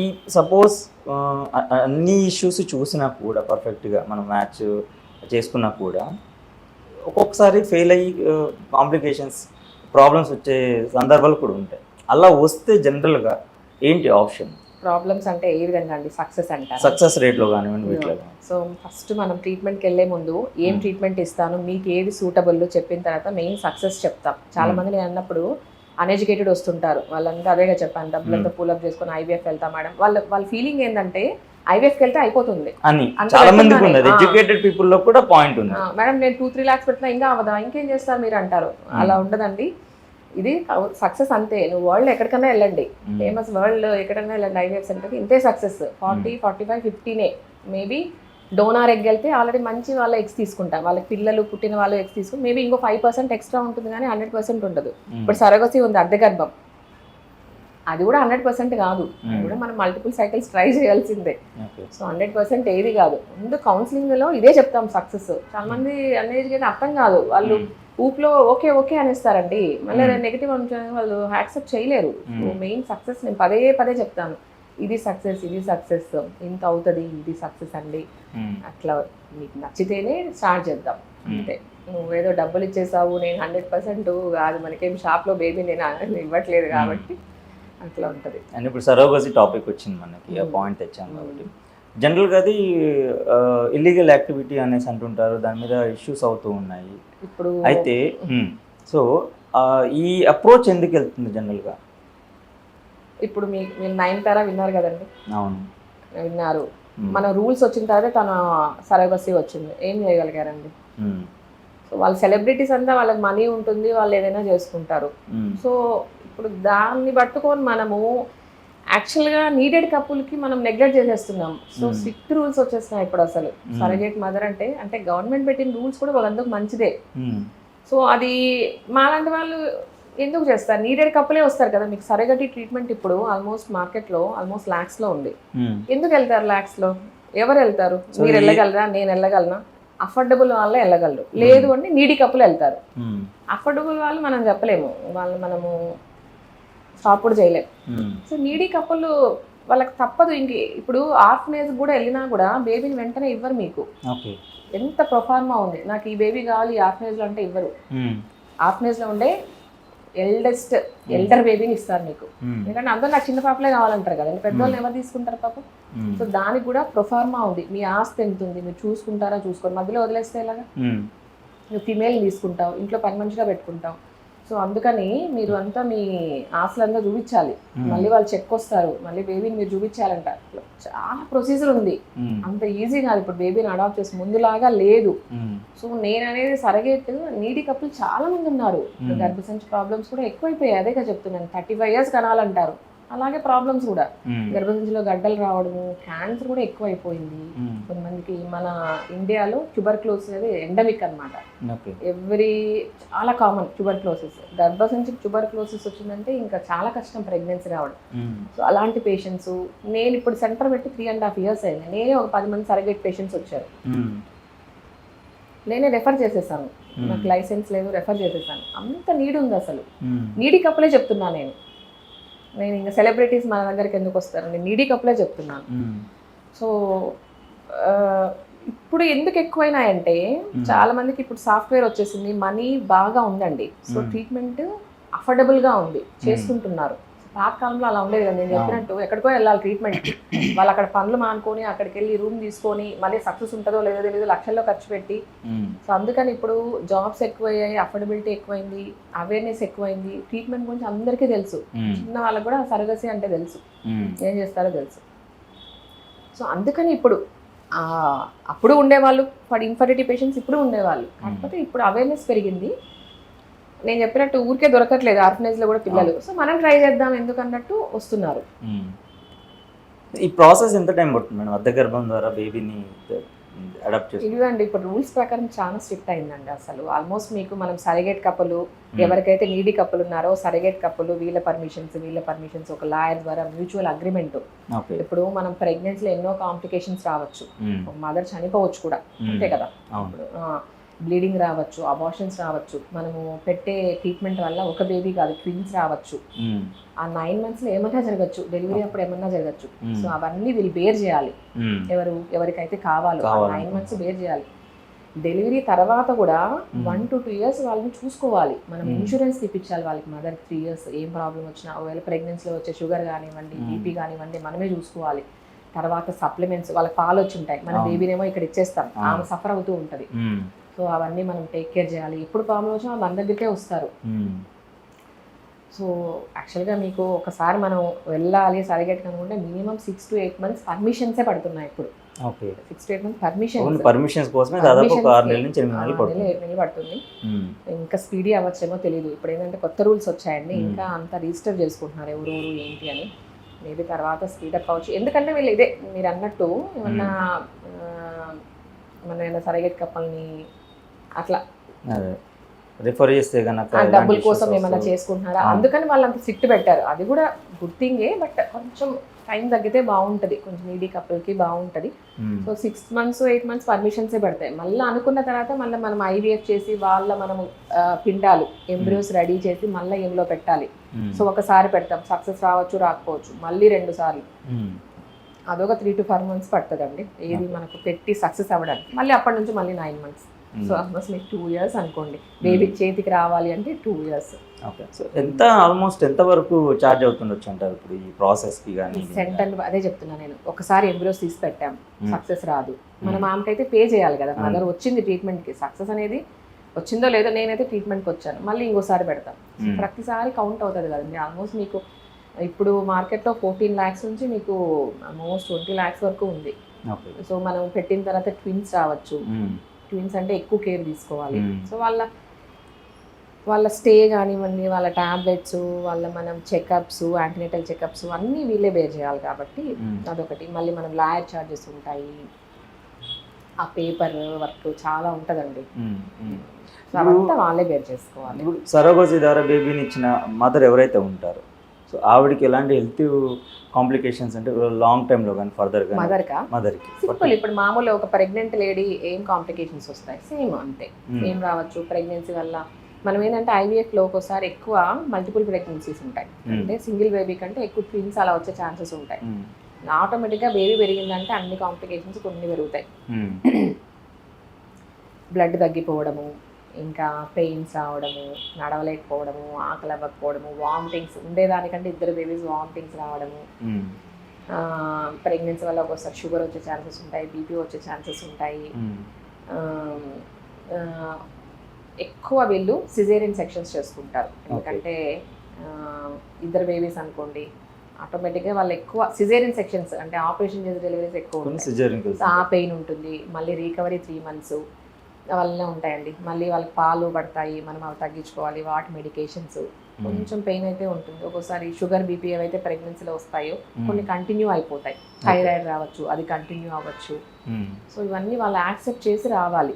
ఈ సపోజ్ అన్ని ఇష్యూస్ చూసినా కూడా పర్ఫెక్ట్గా మనం మ్యాచ్ చేసుకున్నా కూడా ఒక్కొక్కసారి ఫెయిల్ అయ్యి కాంప్లికేషన్స్ ప్రాబ్లమ్స్ వచ్చే సందర్భాలు కూడా ఉంటాయి. అలా వస్తే జనరల్గా ఏంటి ఆప్షన్ ప్రాబ్లమ్స్ అంటే ఏ విధంగా అండి? సక్సెస్ అంటారు? సక్సెస్ రేట్లో కానివ్వండి వీటిలో సో ఫస్ట్ మనం ట్రీట్మెంట్కి వెళ్ళే ముందు ఏం Hmm. ట్రీట్మెంట్ ఇస్తాను? మీకు ఏది సూటబుల్ చెప్పిన తర్వాత మెయిన్ సక్సెస్ చెప్తాం. చాలా Hmm. మంది నేను అన్నప్పుడు అన్ఎడ్యుకేటెడ్ వస్తుంటారు. వాళ్ళంతా అదేగా చెప్పాను డబ్బులంతా పూలప్ చేసుకొని ఐవీఎఫ్ వెళ్తా మేడం. వాళ్ళ వాళ్ళ ఫీలింగ్ ఏంటంటే ఐవీఎఫ్కి వెళ్తే అయిపోతుంది. అని. చాలా మందికి ఉన్నది. ఎడ్యుకేటెడ్ పీపుల్లో కూడా పాయింట్ ఉంది మేడం నేను టూ త్రీ ల్యాక్స్ పెట్టినా ఇంకా అవదా? ఇంకేం చేస్తారు మీరు అంటారు. అలా ఉండదండి. ఇది సక్సెస్ అంతే. నువ్వు వరల్డ్ ఎక్కడికైనా వెళ్ళండి. ఫేమస్ వరల్డ్ ఎక్కడైనా వెళ్ళండి. ఐవీఎఫ్ సెంటర్కి ఇంతే సక్సెస్ ఫార్టీ ఫార్టీ ఫైవ్ ఫిఫ్టీనే మేబీ డోనార్ ఎగ్ వెళ్తే ఆల్రెడీ మంచి వాళ్ళ ఎగ్స్ తీసుకుంటారు వాళ్ళకి పిల్లలు పుట్టిన వాళ్ళు ఎగ్స్ తీసుకుని మేబీ ఇంకో ఫైవ్ పర్సెంట్ ఎక్స్ట్రా ఉంటుంది కానీ హండ్రెడ్ పర్సెంట్ ఉండదు Hmm. ఇప్పుడు సరగసి ఉంది అద్దె గర్భం అది కూడా హండ్రెడ్ పర్సెంట్ కాదు Hmm. కూడా మనం మల్టిపుల్ సైకిల్స్ ట్రై చేయాల్సిందే. సో హండ్రెడ్ పర్సెంట్ ఏది కాదు ముందు కౌన్సిలింగ్లో ఇదే చెప్తాం సక్సెస్ చాలా మంది అనేది అర్థం కాదు వాళ్ళు Hmm. ఊపులో ఓకే ఓకే అనేస్తారండి మళ్ళీ Hmm. నెగిటివ్ వాళ్ళు యాక్సెప్ట్ చేయలేరు Hmm. మెయిన్ సక్సెస్ నేను పదే పదే చెప్తాను ఇది సక్సెస్ ఇది సక్సెస్ ఇంత అవుతుంది ఇది సక్సెస్ అండి. Hmm. అట్లా మీకు నచ్చితేనే స్టార్ట్ చేద్దాం. Hmm. అంతే. నువ్వేదో డబ్బులు ఇచ్చేసావు నేను హండ్రెడ్ పర్సెంట్ కాదు మనకేం షాప్లో బేబీ నేను ఇవ్వట్లేదు కాబట్టి అట్లా ఉంటుంది. అండ్ ఇప్పుడు సరోగసి టాపిక్ వచ్చింది మనకి ఆ Hmm. పాయింట్ తెచ్చాం కాబట్టి. జనరల్గా అది ఇల్లీగల్ యాక్టివిటీ అనేసి అంటుంటారు దాని మీద ఇష్యూస్ అవుతూ ఉన్నాయి. ఇప్పుడు అయితే సో ఈ అప్రోచ్ ఎందుకు వెళ్తుంది జనరల్గా ఇప్పుడు మీ మీరు నైన్ తారా విన్నారు కదండి అవును విన్నారు. మన రూల్స్ వచ్చిన తర్వాత తన సరగసి వచ్చింది ఏం చేయగలిగారండి. సో వాళ్ళ సెలబ్రిటీస్ అంతా వాళ్ళకి మనీ ఉంటుంది వాళ్ళు ఏదైనా చేసుకుంటారు. సో ఇప్పుడు దాన్ని పట్టుకొని మనము యాక్చువల్గా నీడెడ్ కపుల్కి మనం నెగ్లెక్ట్ చేసేస్తున్నాం సో. స్ట్రిక్ట్ రూల్స్ వచ్చేస్తున్నాయి ఇప్పుడు అసలు. సరగేట్ మదర్ అంటే అంటే గవర్నమెంట్ పెట్టిన రూల్స్ కూడా వాళ్ళందరూ మంచిదే. సో అది మాలాంటి వాళ్ళు ఎందుకు చేస్తారు? నీడెడ్ కప్పులే వస్తారు కదా మీకు సరగటి ట్రీట్మెంట్ ఇప్పుడు ఆల్మోస్ట్ మార్కెట్లో ఆల్మోస్ట్ ల్యాక్స్లో ఉంది. Hmm. ఎందుకు వెళ్తారు ల్యాక్స్లో ఎవరు వెళ్తారు? మీరు వెళ్ళగలరా? నేను వెళ్ళగలనా? అఫోర్డబుల్ వాళ్ళే వెళ్ళగలరు. లేదు అంటే నీడి కప్పులు వెళ్తారు. Hmm. అఫోర్డబుల్ వాళ్ళు మనం చెప్పలేము. వాళ్ళు మనము స్టాప్ కూడా చేయలేము Hmm. సో నీడీ కప్పులు వాళ్ళకి తప్పదు ఇంక. ఇప్పుడు ఆర్ఫనేజ్ కూడా వెళ్ళినా కూడా బేబీని వెంటనే ఇవ్వరు మీకు. ఎంత ప్రొఫార్మా ఉంది. నాకు ఈ బేబీ కావాలి ఈ ఆర్ఫనేజ్లో అంటే ఇవ్వరు. Hmm. ఆర్ఫనేజ్లో ఉండే ఎల్డెస్ట్ ఎల్డర్ బేబీని ఇస్తారు మీకు. Hmm. ఎందుకంటే అందరూ నాకు చిన్న పాపలే కావాలంటారు కదండి పెద్దవాళ్ళు ఎవరు తీసుకుంటారు పాపం? Hmm. సో దానికి కూడా ప్రొఫార్మా ఉంది. మీ ఆస్తి ఎంత ఉంది? మీరు చూసుకుంటారా చూసుకోండి మధ్యలో వదిలేస్తే ఎలాగా? Hmm. నువ్వు ఫిమేల్ తీసుకుంటావు. ఇంట్లో పని మనిషిగా పెట్టుకుంటావు. సో అందుకని మీరు అంతా మీ ఆశలంతా చూపించాలి. మళ్ళీ వాళ్ళు చెక్ వస్తారు. మళ్ళీ బేబీని మీరు చూపించాలంట. చాలా ప్రొసీజర్ ఉంది. అంత ఈజీ కాదు. ఇప్పుడు బేబీని అడాప్ట్ చేసి ముందులాగా లేదు. సో నేను అనేది సరగేట్ నీడి కప్పులు చాలా మంది ఉన్నారు. గర్భసంచి ప్రాబ్లమ్స్ కూడా ఎక్కువైపోయాయి. అదేగా చెప్తున్నాను. థర్టీ ఫైవ్ ఇయర్స్ కనాలంటారు. అలాగే ప్రాబ్లమ్స్ కూడా. గర్భసంచిలో గడ్డలు రావడము క్యాన్సర్ కూడా ఎక్కువైపోయింది Hmm. కొంతమందికి మన ఇండియాలో ట్యూబర్క్లోసిస్ అనేది ఎండమిక్ అన్నమాట ఓకే ఎవ్రీ చాలా కామన్ ట్యూబర్క్లోసిస్ గర్భసంచి ట్యూబర్క్లోసిస్ వచ్చిందంటే ఇంకా చాలా కష్టం ప్రెగ్నెన్సీ రావడం. సో అలాంటి పేషెంట్స్ నేను ఇప్పుడు సెంటర్ పెట్టి త్రీ అండ్ హాఫ్ ఇయర్స్ అయింది నేనే ఒక పది మంది సరగేట్ పేషెంట్స్ వచ్చారు. నేనే రెఫర్ చేసేసాను. నాకు లైసెన్స్ లేదు రెఫర్ చేసేసాను అంత నీడ్ ఉంది అసలు. నీడి కప్పులే చెప్తున్నా నేను నేను ఇంకా సెలబ్రిటీస్ మన దగ్గరికి ఎందుకు వస్తారు నేను నీడి కప్పులే చెప్తున్నాను. సో ఇప్పుడు ఎందుకు ఎక్కువైనాయంటే. చాలా మందికి ఇప్పుడు సాఫ్ట్వేర్ వచ్చేసింది మనీ బాగా ఉందండి సో. ట్రీట్మెంట్ అఫోర్డబుల్గా ఉంది చేసుకుంటున్నారు పాతకాలంలో అలా ఉండేది కదా నేను చెప్పినట్టు. ఎక్కడికో వెళ్ళాలి ట్రీట్మెంట్ వాళ్ళు అక్కడ పనులు మానుకొని అక్కడికి వెళ్ళి రూమ్ తీసుకొని మళ్ళీ సక్సెస్ ఉంటుందో లేదో తెలియదు లక్షల్లో ఖర్చు పెట్టి. సో అందుకని ఇప్పుడు జాబ్స్ ఎక్కువయ్యాయి అఫోర్డబిలిటీ ఎక్కువైంది అవేర్నెస్ ఎక్కువైంది. ట్రీట్మెంట్ గురించి అందరికీ తెలుసు. చిన్న వాళ్ళకి కూడా సరగసి అంటే తెలుసు. ఏం చేస్తారో తెలుసు. సో అందుకని ఇప్పుడు ఆ, అప్పుడు ఉండేవాళ్ళు ఫర్ ఇన్ఫర్టిలిటీ పేషెంట్స్ ఇప్పుడు ఉండేవాళ్ళు. కాకపోతే ఇప్పుడు అవేర్నెస్ పెరిగింది. నేను చెప్పినట్టు ఊరికే దొరకట్లేదు ఆర్ఫనేజ్లో కూడా పిల్లలు. సో మనం ట్రై చేద్దాం ఎందుకన్నట్టు వస్తున్నారు. ఈ ప్రాసెస్ ఎంత టైం పడుతుంది మేడం? అర్ధ గర్భం ద్వారా బేబీని అడాప్ట్ ఇదిగోండి ఇప్పుడు రూల్స్ ప్రకారం చాలా స్ట్రిక్ట్ అయిందండి అసలు. ఆల్మోస్ట్ మీకు మనం సరిగేట్ కప్పులు ఎవరికైతే నీడి కప్పులు ఉన్నారో సరిగేట్ కప్పులు వీళ్ళ పర్మిషన్స్ వీళ్ళ పర్మిషన్స్ ఒక లాయర్ ద్వారా మ్యూచువల్ అగ్రిమెంట్ ఇప్పుడు మనం ప్రెగ్నెన్సీలో ఎన్నో కాంప్లికేషన్స్ రావచ్చు. మదర్ చనిపోవచ్చు కూడా. అంతే కదా? బ్లీడింగ్ రావచ్చు అబార్షన్స్ రావచ్చు మనము పెట్టే ట్రీట్మెంట్ వల్ల ఒక బేబీ కాదు ట్విన్స్ రావచ్చు ఆ నైన్ మంత్స్లో ఏమన్నా జరగచ్చు డెలివరీ అప్పుడు ఏమన్నా జరగచ్చు. సో అవన్నీ వీళ్ళు బేర్ చేయాలి ఎవరు ఎవరికైతే కావాలో. నైన్ మంత్స్ బేర్ చేయాలి డెలివరీ తర్వాత కూడా. వన్ టు టూ ఇయర్స్ వాళ్ళని చూసుకోవాలి మనం. ఇన్సూరెన్స్ తీపించాలి వాళ్ళకి మదర్ త్రీ ఇయర్స్ ఏం ప్రాబ్లం వచ్చినా ఒకవేళ ప్రెగ్నెన్సీలో వచ్చే షుగర్ కానివ్వండి. బీపీ కానివ్వండి మనమే చూసుకోవాలి తర్వాత సప్లిమెంట్స్ వాళ్ళ పాలు వచ్చి ఉంటాయి మన. బేబీనేమో ఇక్కడ ఇచ్చేస్తాం. ఆమె సఫర్ అవుతూ ఉంటుంది సో అవన్నీ మనం టేక్ కేర్ చేయాలి. ఎప్పుడు ప్రాబ్లం వచ్చినా మన దగ్గరికే వస్తారు. ఉమ్, సో యాక్చువల్గా మీకు ఒకసారి మనం వెళ్ళాలి surrogate కనుకుంటే minimum six to eight months పర్మిషన్సే పడుతున్నాయి ఇప్పుడు. Okay six to eight months permission only permissions కోసమే దాదాపు ఒక ఆరు నెలల నుంచి ఎనిమిది నెలలు పడుతుంది. నెలలు పడుతుంది. ఉమ్, ఇంకా స్పీడీ అవ్వచ్చేమో తెలియదు ఇప్పుడు ఏంటంటే కొత్త రూల్స్ వచ్చాయండి. Hmm. ఇంకా అంతా రిజిస్టర్ చేసుకుంటున్నారు ఎవరెవరు ఏంటి అని. మేబీ తర్వాత స్పీడప్ అవ్వచ్చు. ఎందుకంటే వీళ్ళు ఇదే మీరు అన్నట్టు ఏమన్నా మన ఏమైనా సరిగెట్ కప్పల్ని అట్లా. రిఫర్ చేస్తే కనుక డబ్బుల కోసం ఏమైనా. చేసుకుంటున్నారా. అందుకని వాళ్ళు అంత సిట్ పెట్టారు. అది కూడా గుడ్ థింగే బట్ కొంచెం టైం తగ్గితే బాగుంటుంది. కొంచెం ఈడీ కపుల్కి బాగుంటుంది. So six months eight months పర్మిషన్సే పడతాయి. మళ్ళీ అనుకున్న తర్వాత మళ్ళీ మనం ఐవీఎఫ్ చేసి వాళ్ళ మనము ఆ, పిండాలు ఎంబ్రియోస్ రెడీ చేసి మళ్ళీ ఏమిలో పెట్టాలి. సో ఒకసారి పెడతాం. సక్సెస్ రావచ్చు రాకపోవచ్చు. మళ్ళీ రెండు సార్లు. ఉమ్, అదొక త్రీ టు ఫోర్ మంత్స్ పడుతుందండి. ఏది మనకు పెట్టి సక్సెస్ అవ్వడానికి. మళ్ళీ అప్పటి నుంచి మళ్ళీ నైన్ మంత్స్. సో ఆల్మోస్ట్ మీకు టూ ఇయర్స్ అనుకోండి. బేబీ చేతికి రావాలి అంటే టూ ఇయర్స్ ఓకే సో ఎంత ఆల్మోస్ట్ ఎంత వరకు ఛార్జ్ అవుతుండొచ్చు అంటారు ఇప్పుడు ఈ ప్రాసెస్కి కానీ సెంటర్ అదే చెప్తున్నా నేను. ఒకసారి ఎంబ్రియోస్ తీసి పెట్టాం. Hmm. సక్సెస్ రాదు. మనం ఆమెకైతే పే చేయాలి కదా. Hmm. మదర్ వచ్చింది ట్రీట్మెంట్కి సక్సెస్ అనేది వచ్చిందో లేదో నేనైతే ట్రీట్మెంట్కి వచ్చాను. మళ్ళీ ఇంకోసారి పెడతాం. Hmm. ప్రతిసారి కౌంట్ అవుతుంది కదండి. ఆల్మోస్ట్ మీకు ఇప్పుడు మార్కెట్లో ఫోర్టీన్ ల్యాక్స్ నుంచి మీకు ఆల్మోస్ట్ ట్వంటీ ల్యాక్స్ వరకు ఉంది. సో మనం పెట్టిన తర్వాత ట్విన్స్ రావచ్చు. ట్విన్స్ అంటే ఎక్కువ కేర్ తీసుకోవాలి. Hmm. సో వాళ్ళ వాళ్ళ స్టే కానివ్వండి వాళ్ళ టాబ్లెట్స్ వాళ్ళ మనం చెకప్స్ యాంటీనేటల్ చెకప్స్ అన్నీ వీళ్ళే బేర్ చేయాలి కాబట్టి ఉమ్, అదొకటి. మళ్ళీ మనం లాయర్ ఛార్జెస్ ఉంటాయి. ఆ పేపర్ వర్క్ చాలా ఉంటుందండి. అవంతా వాళ్ళే బేర్ చేసుకోవాలి. సరోగసి ద్వారా బేబీని ఇచ్చిన మదర్ ఎవరైతే ఉంటారో సో ఆవిడకి ఎలాంటి హెల్త్ కాంప్లికేషన్స్ అంటే లాంగ్ టైంలో కానీ ఫర్దర్ కానీ? మదర్కా సింపుల్ ఇప్పుడు మామూలు ఒక ప్రెగ్నెంట్ లేడీ ఏం కాంప్లికేషన్స్ వస్తాయి? సేమ్ అంతే. Hmm. ఏం రావచ్చు? ప్రెగ్నెన్సీ వల్ల. మనం ఏంటంటే ఐవీఎఫ్లో ఒకసారి ఎక్కువ మల్టిపుల్ ప్రెగ్నెన్సీస్ ఉంటాయి. Hmm. అంటే సింగిల్ బేబీ కంటే ఎక్కువ ట్విన్స్ అలా వచ్చే ఛాన్సెస్ ఉంటాయి. ఆటోమేటిక్గా బేబీ పెరిగిందంటే అన్ని కాంప్లికేషన్స్ కొన్ని పెరుగుతాయి. బ్లడ్ తగ్గిపోవడము. ఇంకా పెయిన్స్ రావడము నడవలేకపోవడము ఆకలి అవ్వకపోవడము వామిటింగ్స్ ఉండేదానికంటే ఇద్దరు బేబీస్ వామిటింగ్స్ రావడము. ప్రెగ్నెన్సీ వల్ల ఒక్కోసారి షుగర్ వచ్చే ఛాన్సెస్ ఉంటాయి బీపీ వచ్చే ఛాన్సెస్ ఉంటాయి. ఎక్కువ వీళ్ళు సిజేరియన్ సెక్షన్స్ చేసుకుంటారు. ఎందుకంటే ఇద్దరు బేబీస్ అనుకోండి ఆటోమేటిక్గా వాళ్ళు ఎక్కువ సిజేరియన్ సెక్షన్స్ అంటే ఆపరేషన్ చేసే డెలివరీస్ ఎక్కువ ఆ పెయిన్ ఉంటుంది మళ్ళీ రీకవరీ త్రీ మంత్స్ అవన్నీ ఉంటాయండి. మళ్ళీ వాళ్ళకి పాలు పడతాయి మనం అవి తగ్గించుకోవాలి వాటి మెడికేషన్స్ కొంచెం పెయిన్ అయితే ఉంటుంది. ఒక్కోసారి షుగర్ బీపీ ఏవైతే ప్రెగ్నెన్సీలో వస్తాయో కొన్ని కంటిన్యూ అయిపోతాయి. థైరాయిడ్ రావచ్చు అది కంటిన్యూ అవ్వచ్చు. సో ఇవన్నీ వాళ్ళు యాక్సెప్ట్ చేసి రావాలి.